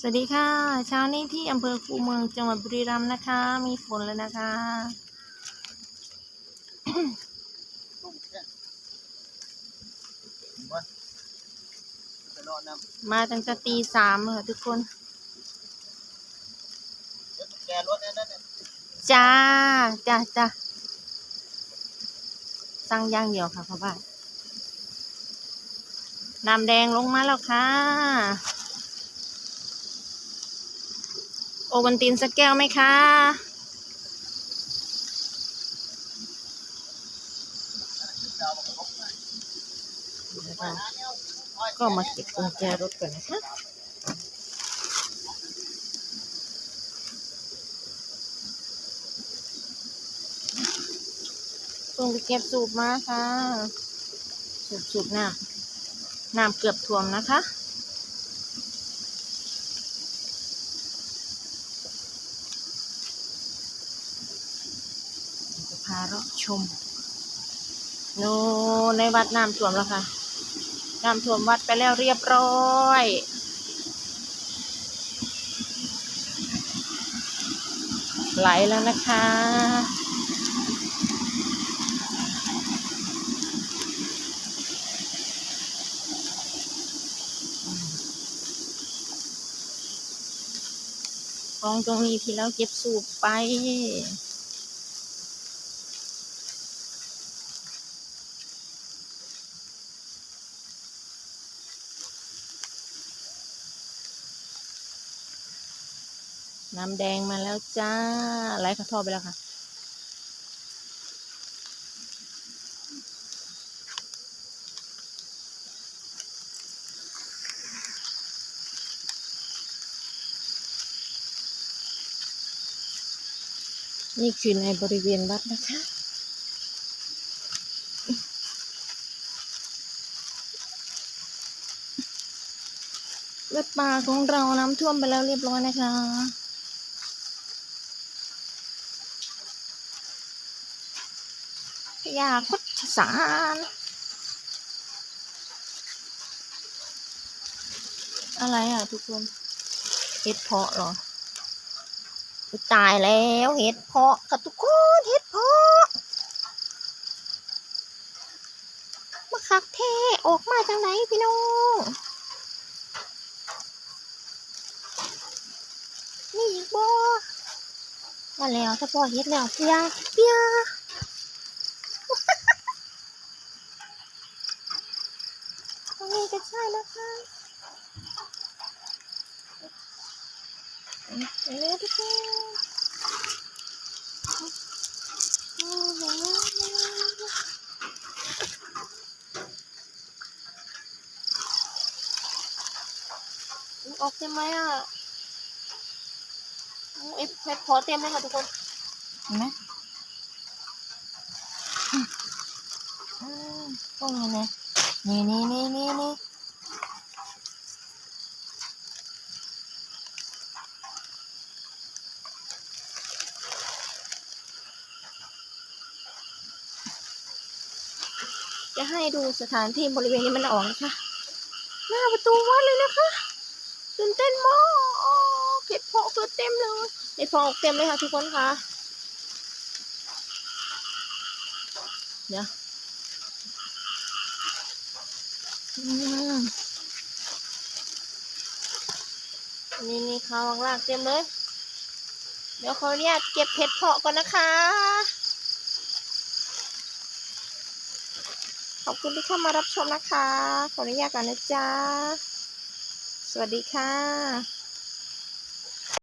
สวัสดีค่ะเช้านี้ที่อำเภอคูเมืองจังหวัดบุรีรัมย์นะคะ มีฝนแล้วนะคะตุ้งแค่เห็นปะไปรอน้ำมาตั้งแต่ตีสามค่ะทุกคน จ้า จ้าจ้าสั่งย่างเดียวค่ะพ่อบ้านน้ำแดงลงมาแล้วค่ะ โอวันตินสักแก้วไหมคะก็มาเก็บกุญแจรถก่อนนะคะตรงไปเก็บสูบมาค่ะ สูบสูบน้ำน้ำเกือบท่วมนะคะ พาเราชมโนในวัดน้ำท่วมแล้วค่ะ น้ำท่วมวัดไปแล้วเรียบร้อยไหลแล้วนะคะ กองตรงนี้ที่เราเก็บสูบไป น้ำแดงมาแล้วจ้าไหลกระทอไปแล้วค่ะนี่คือในบริเวณวัดนะคะ วัดป่าของเราน้ำท่วมไปแล้วเรียบร้อยนะคะ ยาพุทธสารอะไรอะทุกคนเห็ดเพาะเหรอตายแล้วเห็ดเพาะค่ะทุกคนเห็ดเพาะมาคักเทออกมาจากไหนพี่น้องนี่อีกบ่มาแล้วถ้าพอเฮ็ดแล้วเปียเปีย ตรงนี้ก็ใช่แล้วค่ะไปเลยทุกคนออกเต็มไหมอะเอฟเอฟพอเต็มเลยค่ะทุกคนเห็นไหมอืมอืมตรงนี้นะ นี่นี่นี่นี่นี่จะให้ดูสถานที่บริเวณนี้มันออกนะคะหน้าประตูวัดเลยนะคะตื่นเต้นมากเห็ดเพาะเกิดเต็มเลยเห็ดเพาะออกเต็มเลยค่ะทุกคนค่ะ เดี๋ยวอืม นี่นี่เขาวางรากเต็มเลย เดี๋ยวเขาเนี่ยเก็บเห็ดเพาะก่อนนะคะ ขอบคุณที่เข้ามารับชมนะคะ ขออนุญาตก่อนนะจ๊ะ สวัสดีค่ะ